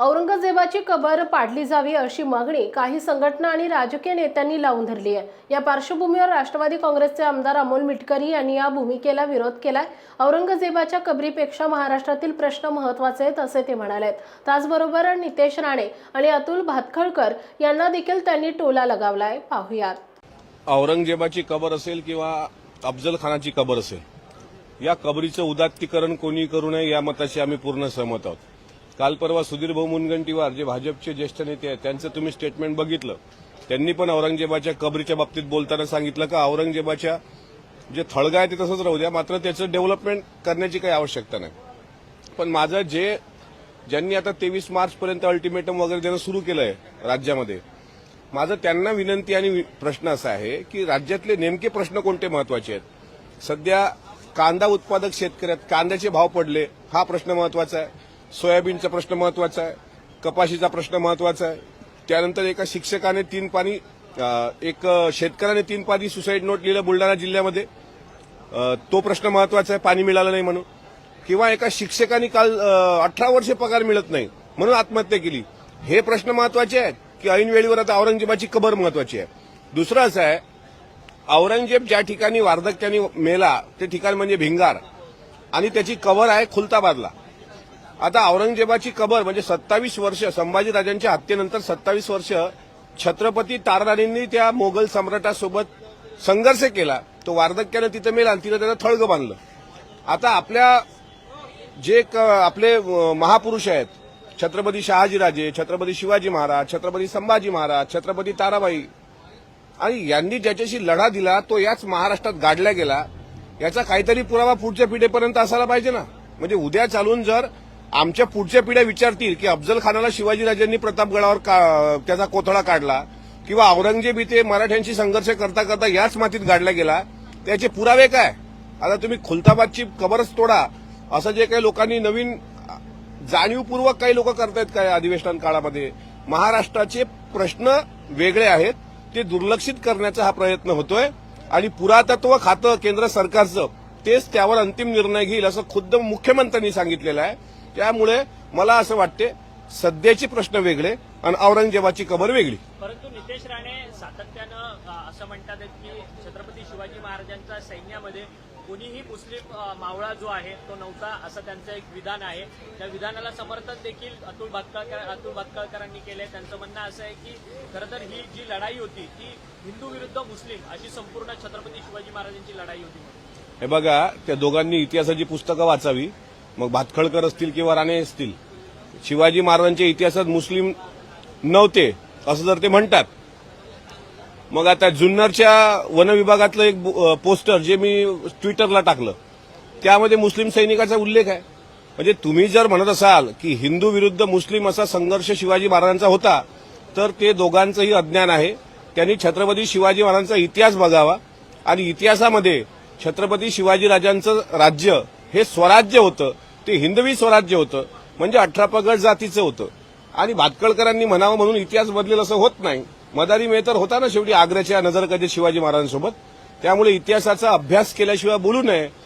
औरंगजेबाची कबर पाडली जावी अशी मागणी काही संघटना आणि राजकीय नेत्यांनी लावून धरली आहे. या पार्श्वभूमीवर राष्ट्रवादी काँग्रेसचे आमदार अमोल मिटकरी यांनी या भूमिकेला विरोध केलाय. औरंगजेबाच्या कबरीपेक्षा महाराष्ट्रातील प्रश्न महत्त्वाचे आहेत असे ते म्हणाले त्याचबरोबर नितेश राणे आणि अतुल भातखळकर यांना देखील त्यांनी टोला लगावलाय. पाहुयात. औरंगजेबाची कबर असेल किंवा अफजल खानाची कबर असेल या कबरीचं उदात्तीकरण कोणी करू नये या मताशी आम्ही पूर्ण सहमत आहोत. काल परवा सुधीर भाऊ मुनगंटीवार जे भाजपचे ज्येष्ठ नेते आहेत त्यांचं तुम्ही स्टेटमेंट बघितलं. त्यांनी पण औरंगजेबाच्या कबरीच्या बाबतीत बोलताना सांगितलं का औरंगजेबाच्या जे थळगा आहे ते तसंच राहू द्या मात्र त्याचं डेव्हलपमेंट करण्याची काही आवश्यकता नाही. पण माझं जे ज्यांनी आता तेवीस मार्चपर्यंत अल्टिमेटम वगैरे देणं सुरू केलं आहे राज्यामध्ये माझं त्यांना विनंती आणि वि- प्रश्न असा आहे की राज्यातले नेमके प्रश्न कोणते महत्त्वाचे आहेत? सध्या कांदा उत्पादक शेतकऱ्यात कांद्याचे भाव पडले हा प्रश्न महत्त्वाचा आहे. सोयाबीनचा प्रश्न महत्त्वाचा आहे कपाशीचा प्रश्न महत्त्वाचा आहे. त्यानंतर एका शिक्षकाने तीन पाणी एक शेतकऱ्याने तीन पाणी सुसाईड नोट लिहिलं बुलढाणा जिल्ह्यामध्ये. तो प्रश्न महत्त्वाचा आहे पाणी मिळालं नाही म्हणून. किंवा एका शिक्षकाने काल अठरा वर्षे पगार मिळत नाही म्हणून आत्महत्या केली. हे प्रश्न महत्त्वाचे आहेत की ऐन वेळेवर आता औरंगजेबाची कबर महत्वाची आहे. दुसरं असं आहे औरंगजेब ज्या ठिकाणी वार्धक्याने मेला ते ठिकाण म्हणजे भिंगार. आणि त्याची कवर आहे खुलताबादला. आता औरंगजेबाची कबर म्हणजे सत्तावीस वर्ष संभाजीराजांच्या हत्येनंतर सत्तावीस वर्ष छत्रपती ताराराणींनी त्या मोगल सम्राटासोबत संघर्ष केला. तो वार्धक्यानं तिथं मेला आणि तिथं त्यानं थळगं बांधलं. आता आपल्या जे क- आपले महापुरुष आहेत छत्रपती शहाजीराजे छत्रपती शिवाजी महाराज छत्रपती संभाजी महाराज छत्रपती ताराबाई आणि यांनी ज्याच्याशी लढा दिला तो याच महाराष्ट्रात गाडला गेला. याचा काहीतरी पुरावा पुढच्या पिढीपर्यंत असायला पाहिजे ना. म्हणजे उद्या चालून जर आमच्या पुढच्या पिढ्या विचारतील की अफजल खानाला शिवाजीराजांनी प्रतापगडावर का- त्याचा कोथळा काढला किंवा औरंगजेब इथे मराठ्यांशी संघर्ष करता करता याच मातीत गाडला गेला त्याचे पुरावे काय? आता तुम्ही खुलताबादची कबरच तोडा असं जे काही लोकांनी नवीन जाणीवपूर्वक काही लोक करतायत काय अधिवेशन काळामध्ये? महाराष्ट्राचे प्रश्न वेगळे आहेत ते दुर्लक्षित करण्याचा हा प्रयत्न होतोय आणि पुरातत्व खातं केंद्र सरकारचं तेच त्यावर अंतिम निर्णय घेईल असं खुद्द मुख्यमंत्र्यांनी सांगितलेलं आहे. त्यामुळे मला असं वाटते सध्याचे प्रश्न वेगळे आणि औरंगजेबाची कबर वेगळी. परंतु नितेश राणे सातत्यानं असं म्हणतात की छत्रपती शिवाजी महाराजांच्या सैन्यामध्ये कोणीही मुस्लिम मावळा जो आहे तो नव्हता असं त्यांचं एक विधान आहे. त्या विधानाला समर्थन देखील अतुल भातकाळकर अतुल भातकाळकरांनी केलंय. त्यांचं म्हणणं असं आहे की खरं तर ही जी लढाई होती ती हिंदू विरुद्ध मुस्लिम अशी संपूर्ण छत्रपती शिवाजी महाराजांची लढाई होती. हे बघा त्या दोघांनी इतिहासाची पुस्तकं वाचावी. मग भातखळकर असतील किंवा राणे असतील शिवाजी महाराजांच्या इतिहासात मुस्लिम नव्हते असं जर ते म्हणतात. मग आता जुन्नरच्या वनविभागातलं एक पोस्टर जे मी ट्विटरला टाकलं त्यामध्ये मुस्लिम सैनिकाचा उल्लेख आहे. म्हणजे तुम्ही जर म्हणत असाल की हिंदू विरुद्ध मुस्लिम असा संघर्ष शिवाजी महाराजांचा होता तर ते दोघांचंही अज्ञान आहे. त्यांनी छत्रपती शिवाजी महाराजांचा इतिहास बघावा आणि इतिहासामध्ये छत्रपती शिवाजीराजांचं राज्य हे स्वराज्य होतं ते हिंदवी स्वराज्य होतं म्हणजे अठरा पगड जातीचं होतं. आणि भातकळकरांनी म्हणावं म्हणून इतिहास बदलेल असं होत नाही. मदारी मेहतर होता ना शेवटी आग्र्याच्या नजरकजे शिवाजी महाराजांसोबत. त्यामुळे इतिहासाचा अभ्यास केल्याशिवाय बोलू नये.